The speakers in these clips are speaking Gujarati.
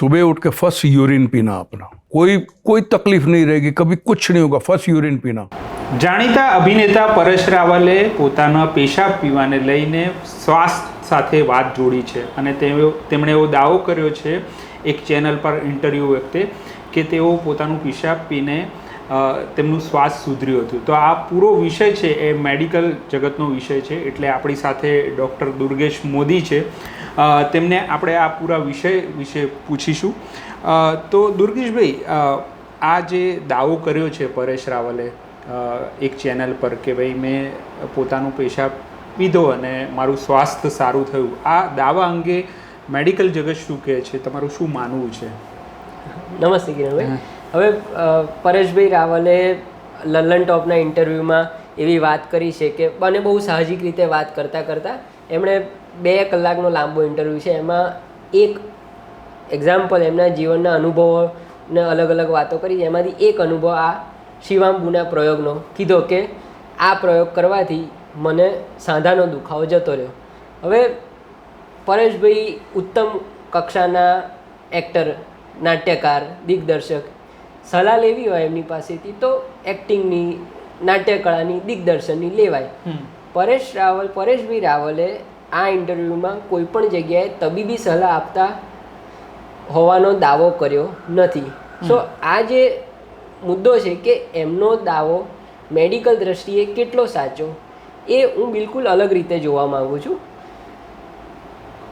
सुबह उठ के फर्स्ट यूरिन पीना अपना कोई कोई तकलीफ नहीं रहेगी कभी कुछ नहीं होगा फर्स्ट यूरिन पीना જાણીતા અભિનેતા પરેશ રાવલે પોતાના પેશાબ પીવાને લઈને સ્વાસ્થ્ય સાથે વાત જોડી છે અને તેઓ તેમણે એવો દાવો કર્યો છે એક ચેનલ પર ઇન્ટરવ્યૂ વખતે કે તેઓ પોતાનું પેશાબ પીને અ, તેમનું શ્વાસ સુધર્યું હતું. તો આ પૂરો વિષય છે એ મેડિકલ જગતનો વિષય છે એટલે આપણી સાથે ડૉક્ટર દુર્ગેશ મોદી છે. તેમને આપણે આ પૂરા વિષય વિશે પૂછીશું. તો દુર્ગેશભાઈ આ જે દાવો કર્યો છે પરેશ રાવલે એક ચેનલ પર કે ભાઈ મેં પોતાનું પેશાબ પીધો અને મારું સ્વાસ્થ્ય સારું થયું. આ દાવા અંગે મેડિકલ જગત શું કહે છે? તમારું શું માનવું છે? નમસ્તે કિરણભાઈ. હવે પરેશભાઈ રાવલે લલ્લન ટોપના ઇન્ટરવ્યૂમાં એવી વાત કરી છે કે મને બહુ સાહજિક રીતે વાત કરતાં કરતાં એમણે બે કલાકનો લાંબો ઇન્ટરવ્યૂ છે. એમાં એક એક્ઝામ્પલ એમના જીવનના અનુભવોને અલગ અલગ વાતો કરી. એમાંથી એક અનુભવ આ શિવાંબુના પ્રયોગનો કીધો કે, આ પ્રયોગ કરવાથી મને સાંધાનો દુખાવો જતો રહ્યો. હવે, પરેશભાઈ ઉત્તમ કક્ષાના એક્ટર, નાટ્યકાર, દિગ્દર્શક સલાહ લેવી હોય એમની પાસેથી તો એક્ટિંગની નાટ્યકળાની દિગ્દર્શનની લેવાય. પરેશ રાવલ પરેશભાઈ રાવલે આ ઇન્ટરવ્યૂમાં કોઈ પણ જગ્યાએ તબીબી સલાહ આપતા હોવાનો દાવો કર્યો નથી. સો આ જે મુદ્દો છે કે એમનો દાવો મેડિકલ દ્રષ્ટિએ કેટલો સાચો એ હું બિલકુલ અલગ રીતે જોવા માગું છું.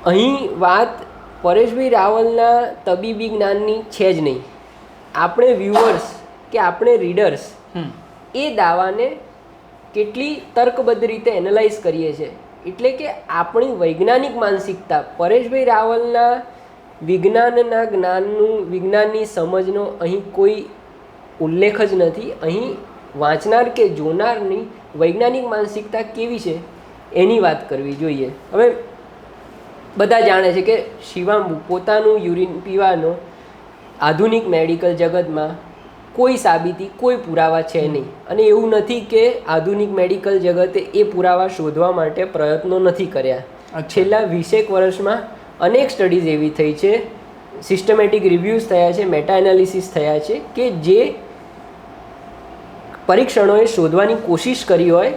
અહીં વાત પરેશભાઈ રાવલના તબીબી જ્ઞાનની છે જ નહીં. આપણે વ્યુઅર્સ કે આપણે રીડર્સ એ દાવાને કેટલી તર્કબદ્ધ રીતે એનાલાઇઝ કરીએ છીએ. એટલે કે આપણી વૈજ્ઞાનિક માનસિકતા પરેશભાઈ રાવલના વિજ્ઞાનના જ્ઞાનનું વિજ્ઞાનની સમજનો અહીં કોઈ ઉલ્લેખ જ નથી. અહીં વાંચનાર કે જોનારની વૈજ્ઞાનિક માનસિકતા કેવી છે એની વાત કરવી જોઈએ. હવે બધા જાણે છે કે શિવામ પોતાનું યુરિન પીવાનો આધુનિક મેડિકલ જગતમાં કોઈ સાબિતી કોઈ પુરાવા છે નહીં. અને એવું નથી કે આધુનિક મેડિકલ જગતે એ પુરાવા શોધવા માટે પ્રયત્નો નથી કર્યા. છેલ્લા વીસેક વર્ષમાં અનેક સ્ટડીઝ એવી થઈ છે. સિસ્ટમેટિક રિવ્યૂઝ થયા છે મેટા એનાલિસિસ થયા છે કે જે પરીક્ષણોએ શોધવાની કોશિશ કરી હોય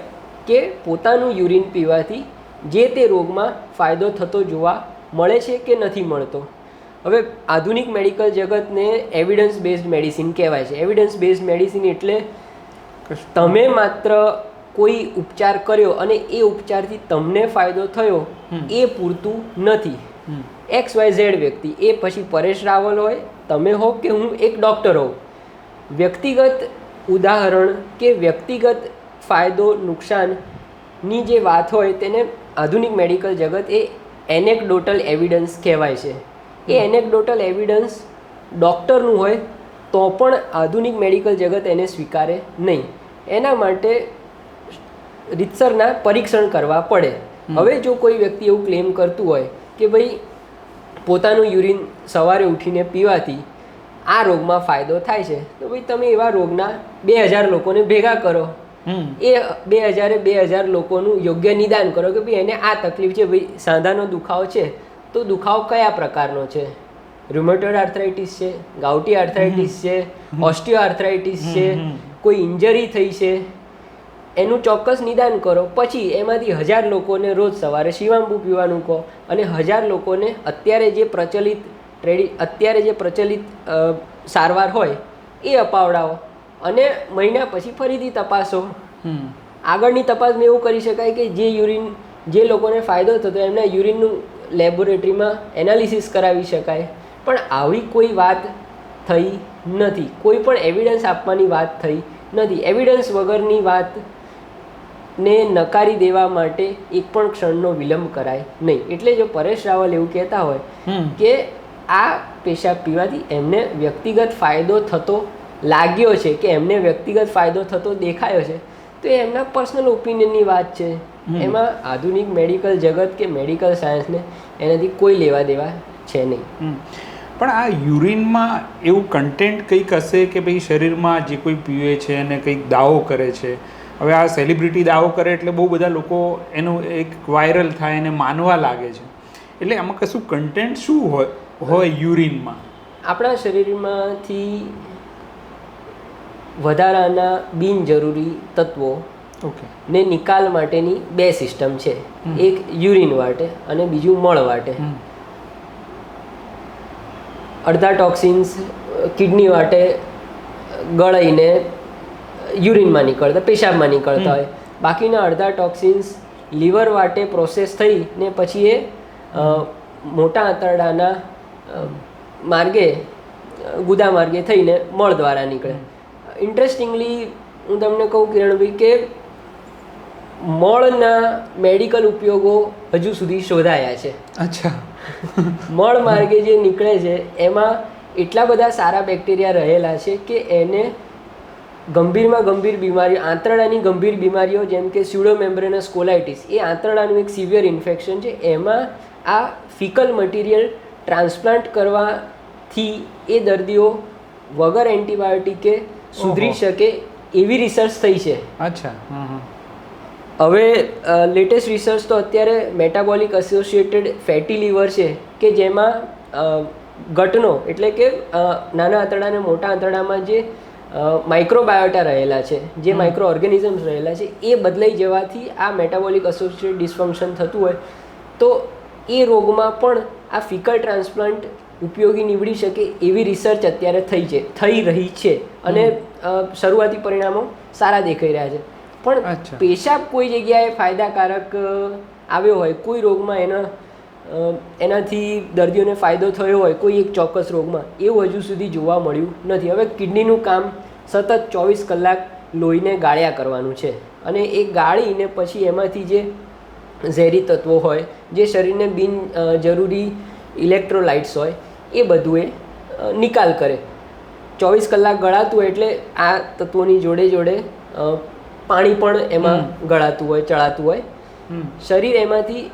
કે પોતાનું યુરિન પીવાથી જે તે રોગમાં ફાયદો થતો જોવા મળે છે કે નથી મળતો. હવે આધુનિક મેડિકલ જગતને એવિડન્સ બેઝડ મેડિસિન કહેવાય છે. એવિડન્સ બેઝડ મેડિસિન એટલે તમે માત્ર કોઈ ઉપચાર કર્યો અને એ ઉપચારથી તમને ફાયદો થયો એ પૂરતું નથી. એક્સ વાય ઝેડ વ્યક્તિ એ પછી પરેશ રાવલ હોય તમે હો કે હું એક ડૉક્ટર હોઉં. વ્યક્તિગત ઉદાહરણ કે વ્યક્તિગત ફાયદો નુકસાનની જે વાત હોય તેને આધુનિક મેડિકલ જગત એ એનેકડોટલ એવિડન્સ કહેવાય છે. એ એનેકડોટલ એવિડન્સ ડૉક્ટરનું હોય તો પણ આધુનિક મેડિકલ જગત એને સ્વીકારે નહીં. એના માટે રીતસરના પરીક્ષણ કરવા પડે. હવે જો કોઈ વ્યક્તિ એવું ક્લેમ કરતું હોય કે ભાઈ પોતાનું યુરિન સવારે ઉઠીને પીવાથી આ રોગમાં ફાયદો થાય છે તો ભાઈ તમે એવા રોગના બે હજાર લોકોને ભેગા કરો. એ બે હજારે બે હજાર લોકોનું યોગ્ય નિદાન કરો કે ભાઈ એને આ તકલીફ છે ભાઈ સાંધાનો દુખાવો છે તો દુખાવો કયા પ્રકારનો છે? રુમેટોઇડ આર્થરાઇટિસ છે ગાઉટી આર્થરાઇટિસ છે ઓસ્ટિયો આર્થરાઇટિસ છે કોઈ ઇન્જરી થઈ છે? એનું ચોક્કસ નિદાન કરો. પછી એમાંથી હજાર લોકોને રોજ સવારે શિવાંબુ પીવાનું કહો અને હજાર લોકોને અત્યારે જે પ્રચલિત ટ્રેડિ અત્યારે જે પ્રચલિત સારવાર હોય એ અપાવડાવો. અને મહિના પછી ફરીથી તપાસો. આગળની તપાસમાં એવું કરી શકાય કે જે યુરિન જે લોકોને ફાયદો થતો એમના યુરિનનું લેબોરેટરીમાં એનાલિસિસ કરાવી શકાય. પણ આવી કોઈ વાત થઈ નથી. કોઈ પણ એવિડન્સ આપવાની વાત થઈ નથી. એવિડન્સ વગરની વાત ને નકારી દેવા માટે એક પણ ક્ષણનો વિલંબ કરાય નહીં. એટલે જો પરેશ રાવલ એવું કહેતા હોય કે આ પેશાબ પીવાથી એમને વ્યક્તિગત ફાયદો થતો લાગ્યો છે કે એમને વ્યક્તિગત ફાયદો થતો દેખાયો છે તો એ એમના પર્સનલ ઓપિનિયનની વાત છે. એમાં આધુનિક મેડિકલ જગત કે મેડિકલ સાયન્સને એનાથી કોઈ લેવા દેવા છે નહીં. પણ આ યુરિનમાં એવું કન્ટેન્ટ કંઈક હશે કે ભાઈ શરીરમાં જે કોઈ પીવે છે અને કંઈક દાવો કરે છે? હવે આ સેલિબ્રિટી દાવો કરે એટલે બહુ બધા લોકો એનું એક વાયરલ થાય અને માનવા લાગે છે. એટલે આમાં કશું કન્ટેન્ટ શું હોય હોય યુરિનમાં? આપણા શરીરમાંથી વધારાના બિનજરૂરી તત્વો ને નિકાલ માટેની બે સિસ્ટમ છે. એક યુરિન વાટે અને બીજું મળ વાટે. અડધા ટોક્સિન્સ કિડની વાટે ગળાઈને યુરિનમાં નીકળતા પેશાબમાં નીકળતા હોય. બાકીના અડધા ટોક્સિન્સ લીવર વાટે પ્રોસેસ થઈ ને પછી એ મોટા આંતરડાના માર્ગે ગુદા માર્ગે થઈને મળ દ્વારા નીકળે. ઇન્ટરેસ્ટિંગલી હું તમને કહું કિરણભાઈ કે મળના મેડિકલ ઉપયોગો હજુ સુધી શોધાયા છે. અચ્છા. મળ માર્ગે જે નીકળે છે એમાં એટલા બધા સારા બેક્ટેરિયા રહેલા છે કે એને ગંભીરમાં ગંભીર બીમારીઓ આંતરડાની ગંભીર બીમારીઓ જેમ કે સ્યુડોમેમ્બ્રેનસ કોલાઇટિસ એ આંતરડાનું એક સિવિયર ઇન્ફેક્શન છે. એમાં આ ફિકલ મટીરિયલ ટ્રાન્સપ્લાન્ટ કરવાથી એ દર્દીઓ વગર એન્ટીબાયોટિકે સુધરી શકે એવી રિસર્ચ થઈ છે. અચ્છા હવે લેટેસ્ટ રિસર્ચ તો અત્યારે મેટાબોલિક એસોસિએટેડ ફેટી લીવર છે કે જેમાં ગટનો એટલે કે નાના આંતરડાને મોટા આંતરડામાં જે માઇક્રોબાયોટા રહેલા છે જે માઇક્રો ઓર્ગેનિઝમ્સ રહેલા છે એ બદલાઈ જવાથી આ મેટાબોલિક એસોસિએટેડ ડિસફંક્શન થતું હોય તો એ રોગમાં પણ આ ફિકલ ટ્રાન્સપ્લાન્ટ ઉપયોગી નીવડી શકે એવી રિસર્ચ અત્યારે થઈ છે થઈ રહી છે. અને શરૂઆતી પરિણામો સારા દેખાઈ રહ્યા છે. પણ પેશાબ કોઈ જગ્યાએ ફાયદાકારક આવ્યો હોય કોઈ રોગમાં એના એનાથી દર્દીઓને ફાયદો થયો હોય કોઈ એક ચોક્કસ રોગમાં એવું હજુ સુધી જોવા મળ્યું નથી. હવે કિડનીનું કામ સતત ચોવીસ કલાક લોહીને ગાળ્યા કરવાનું છે. અને એ ગાળીને પછી એમાંથી જે ઝેરી તત્વો હોય જે શરીરને બિન જરૂરી ઇલેક્ટ્રોલાઇટ્સ હોય એ બધું એ નિકાલ કરે. ચોવીસ કલાક ગળાતું એટલે આ તત્વોની જોડે જોડે પાણી પણ એમાં ગળાતું હોય ચડાતું હોય. શરીર એમાંથી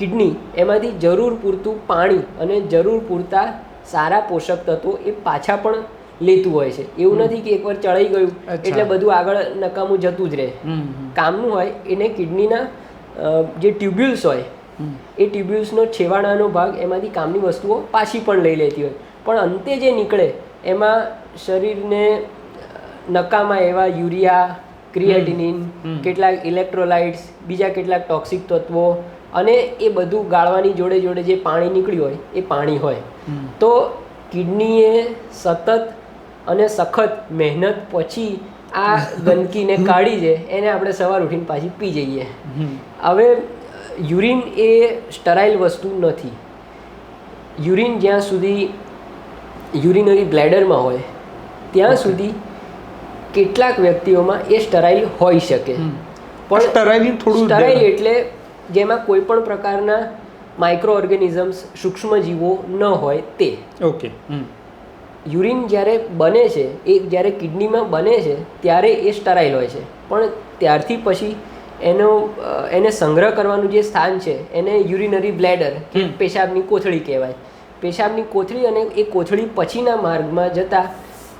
કિડની એમાંથી જરૂર પૂરતું પાણી અને જરૂર પૂરતા સારા પોષક તત્વો એ પાછા પણ લેતું હોય છે. એવું નથી કે એકવાર ચડાઈ ગયું એટલે બધું આગળ નકામું જતું જ રહે. કામનું હોય એને કિડનીના જે ટ્યુબ્યુલ્સ હોય એ ટ્યુબ્યુલ્સનો છેવાડાનો ભાગ એમાંથી કામની વસ્તુઓ પાછી પણ લઈ લેતી હોય. પણ અંતે જે નીકળે એમાં શરીરને નકામા એવા યુરિયા ક્રિએટિનિન કેટલાક ઇલેક્ટ્રોલાઇટ્સ બીજા કેટલાક ટોક્સિક તત્વો અને એ બધું ગાળવાની જોડે જોડે જે પાણી નીકળ્યું હોય એ પાણી હોય. તો કિડનીએ સતત અને સખત મહેનત પછી આ ગંદકીને કાઢી છે એને આપણે સવાર ઉઠીને પાછી પી જઈએ. હવે યુરિન એ સ્ટરાઇલ વસ્તુ નથી. યુરિન જ્યાં સુધી યુરિનરી બ્લેડરમાં હોય ત્યાં સુધી કેટલાક વ્યક્તિઓમાં એ સ્ટરાઇલ હોઈ શકે. પણ સ્ટરાઇલ થોડું સ્ટરાઇલ એટલે જેમાં કોઈ પણ પ્રકારના માઇક્રો ઓર્ગેનિઝમ્સ સૂક્ષ્મજીવો ન હોય તે. ઓકે. યુરિન જ્યારે બને છે એ જ્યારે કિડનીમાં બને છે ત્યારે એ સ્ટરાઇલ હોય છે. પણ ત્યારથી પછી એનો એને સંગ્રહ કરવાનું જે સ્થાન છે એને યુરિનરી બ્લેડર કે પેશાબની કોથળી કહેવાય. પેશાબની કોથળી અને એ કોથળી પછીના માર્ગમાં જતા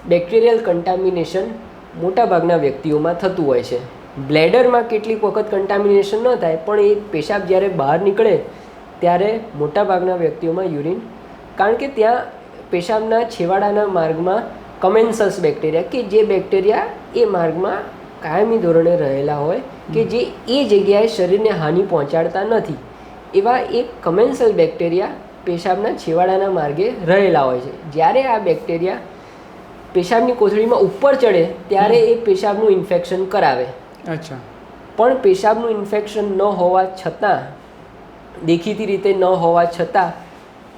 બેક્ટેરિયલ કન્ટામિનેશન મોટાભાગના વ્યક્તિઓમાં થતું હોય છે. બ્લેડરમાં કેટલીક વખત કન્ટામિનેશન ન થાય, પણ એ પેશાબ જ્યારે બહાર નીકળે, ત્યારે મોટાભાગના વ્યક્તિઓમાં યુરિન, કારણ કે ત્યાં પેશાબના છેવાડાના માર્ગમાં કમેન્સસ બેક્ટેરિયા કે જે બેક્ટેરિયા એ માર્ગમાં કાયમી ધોરણે રહેલા હોય કે જે એ જગ્યાએ શરીરને હાનિ પહોંચાડતા નથી. એવા એક કમેન્સલ બેક્ટેરિયા પેશાબના છેવાડાના માર્ગે રહેલા હોય છે. જ્યારે આ બેક્ટેરિયા પેશાબની કોથળીમાં ઉપર ચડે ત્યારે એ પેશાબનું ઇન્ફેક્શન કરાવે. અચ્છા. પણ પેશાબનું ઇન્ફેક્શન ન હોવા છતાં દેખીતી રીતે ન હોવા છતાં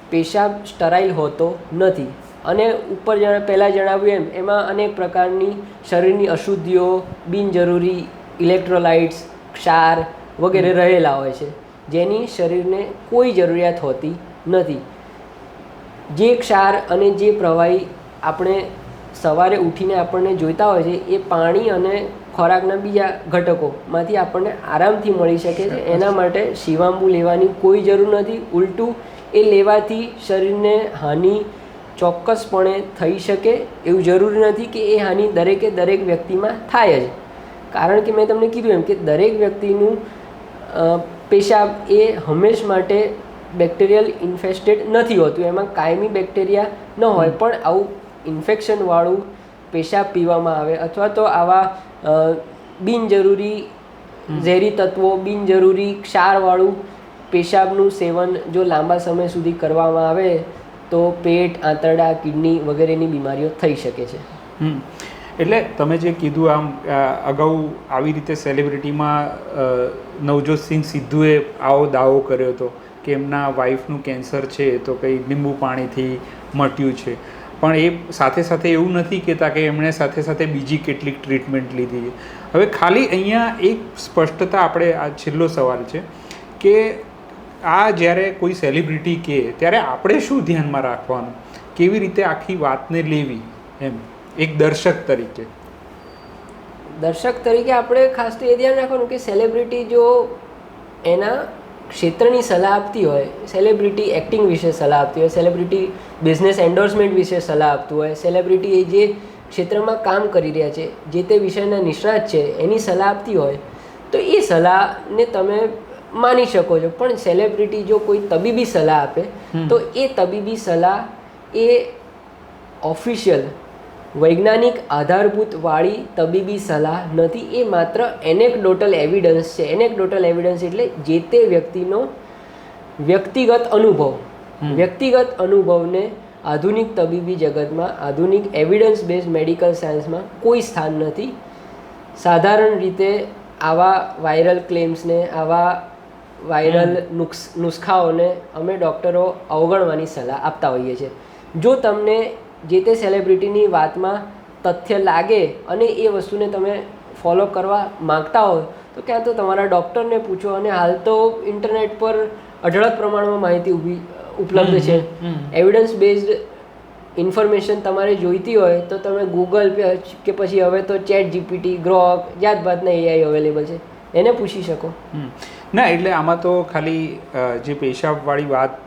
પેશાબ સ્ટરાઇલ હોતો નથી. અને ઉપર જણા પહેલાં જણાવ્યું એમ એમાં અનેક પ્રકારની શરીરની અશુદ્ધિઓ બિનજરૂરી ઇલેક્ટ્રોલાઇટ્સ ક્ષાર વગેરે રહેલા હોય છે જેની શરીરને કોઈ જરૂરિયાત હોતી નથી. જે ક્ષાર અને જે પ્રવાહી આપણે સવારે ઉઠીને આપણને જોઈતા હોય છે એ પાણી અને ખોરાકના બીજા ઘટકોમાંથી આપણને આરામથી મળી શકે છે. એના માટે શિવાંબુ લેવાની કોઈ જરૂર નથી. ઉલટું એ લેવાથી શરીરને હાનિ ચોક્કસપણે થઈ શકે એવું જરૂરી નથી કે એ હાનિ દરેકે દરેક વ્યક્તિમાં થાય જ. કારણ કે મેં તમને કીધું એમ કે દરેક વ્યક્તિનું પેશાબ એ હંમેશ માટે બેક્ટેરિયલ ઇન્ફેસ્ટેડ નથી હોતું. એમાં કાયમી બેક્ટેરિયા ન હોય. પણ આવું ઇન્ફેક્શનવાળું પેશાબ પીવામાં આવે અથવા તો આવા બિનજરૂરી ઝેરી તત્વો બિનજરૂરી ક્ષારવાળું પેશાબનું સેવન જો લાંબા સમય સુધી કરવામાં આવે તો પેટ આંતરડા કિડની વગેરેની બીમારીઓ થઈ શકે છે. એટલે તમે જે કીધું આમ અગાઉ આવી રીતે સેલિબ્રિટીમાં નવજોત નવજોતસિંહ સિદ્ધુએ આવો દાવો કર્યો હતો કે એમના વાઈફનું કેન્સર છે તો કંઈ લીંબુ પાણીથી મટ્યું છે. પણ એ સાથે સાથે એવું નથી કહેતા કે એમણે સાથે સાથે બીજી કેટલીક ટ્રીટમેન્ટ લીધી છે. હવે ખાલી અહીંયા એક સ્પષ્ટતા આપણે આ છેલ્લો સવાલ છે કે આ જ્યારે કોઈ સેલિબ્રિટી કહે, ત્યારે આપણે શું ધ્યાનમાં રાખવાનું? કેવી રીતે આખી વાતને લેવી એમ? એક દર્શક તરીકે. દર્શક તરીકે આપણે ખાસ તો એ ધ્યાન રાખવાનું કે સેલિબ્રિટી જો એના ક્ષેત્રની સલાહ આપતી હોય સેલિબ્રિટી એક્ટિંગ વિશે સલાહ આપતી હોય સેલિબ્રિટી બિઝનેસ એન્ડોર્સમેન્ટ વિશે સલાહ આપતું હોય સેલિબ્રિટી એ જે ક્ષેત્રમાં કામ કરી રહ્યા છે જે તે વિષયના નિષ્ણાત છે એની સલાહ આપતી હોય તો એ સલાહને તમે માની શકો છો. પણ સેલિબ્રિટી જો કોઈ તબીબી સલાહ આપે તો એ તબીબી સલાહ એ ઓફિશિયલ વૈજ્ઞાનિક આધારભૂતવાળી તબીબી સલાહ નથી એ માત્ર એનેકડોટલ એવિડન્સ છે. એનેકડોટલ એવિડન્સ એટલે જે તે વ્યક્તિનો વ્યક્તિગત અનુભવ. વ્યક્તિગત અનુભવને આધુનિક તબીબી જગતમાં આધુનિક એવિડન્સ બેઝ મેડિકલ સાયન્સમાં કોઈ સ્થાન નથી. સાધારણ રીતે આવા વાયરલ ક્લેમ્સને આવા વાયરલ નુસ્ખ નુસ્ખાઓને અમે ડૉક્ટરો અવગણવાની સલાહ આપતા હોઈએ છીએ. જો તમને જે તે સેલિબ્રિટીની વાતમાં તથ્ય લાગે અને એ વસ્તુને તમે ફોલો કરવા માંગતા હો તો ક્યાં તો તમારા ડૉક્ટરને પૂછો અને હાલ તો ઇન્ટરનેટ પર અઢળક પ્રમાણમાં માહિતી ઊભી ઉપલબ્ધ છે. એવિડન્સ બેઝડ ઇન્ફોર્મેશન તમારે જોઈતી હોય તો તમે ગૂગલ કે પછી હવે તો ચેટ જીપીટી ગ્રોક જાત ભાતના એઆઈ અવેલેબલ છે એને પૂછી શકો. ના એટલે આમાં તો ખાલી જે પેશાબવાળી વાત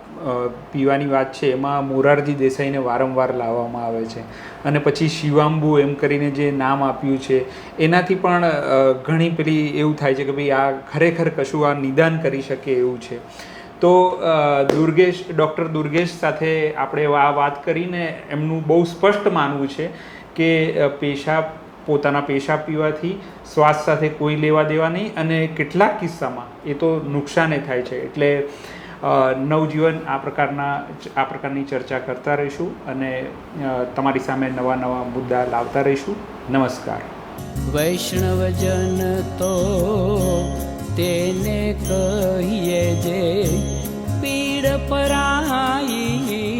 પીવાની વાત છે, એમાં મોરારજી દેસાઈને વારંવાર લાવવામાં આવે છે. અને પછી શિવાંબુ એમ કરીને જે નામ આપ્યું છે, એનાથી પણ ઘણી પેલી એવું થાય છે કે ભાઈ આ ખરેખર કશું આ નિદાન કરી શકે એવું છે. તો દુર્ગેશ, ડૉક્ટર દુર્ગેશ સાથે આપણે આ વાત કરીને એમનું બહુ સ્પષ્ટ માનવું છે કે પેશાબ પોતાના પેશાબ પીવાથી શ્વાસ સાથે કોઈ લેવા દેવા નહીં અને કેટલાક કિસ્સામાં એ તો નુકસાને થાય છે. એટલે નવજીવન આ પ્રકારના આ પ્રકારની ચર્ચા કરતા રહીશું અને તમારી સામે નવા નવા મુદ્દા લાવતા રહીશું. નમસ્કાર. વૈષ્ણવજન તો તેને કહીએ જે પીડ પરાઈ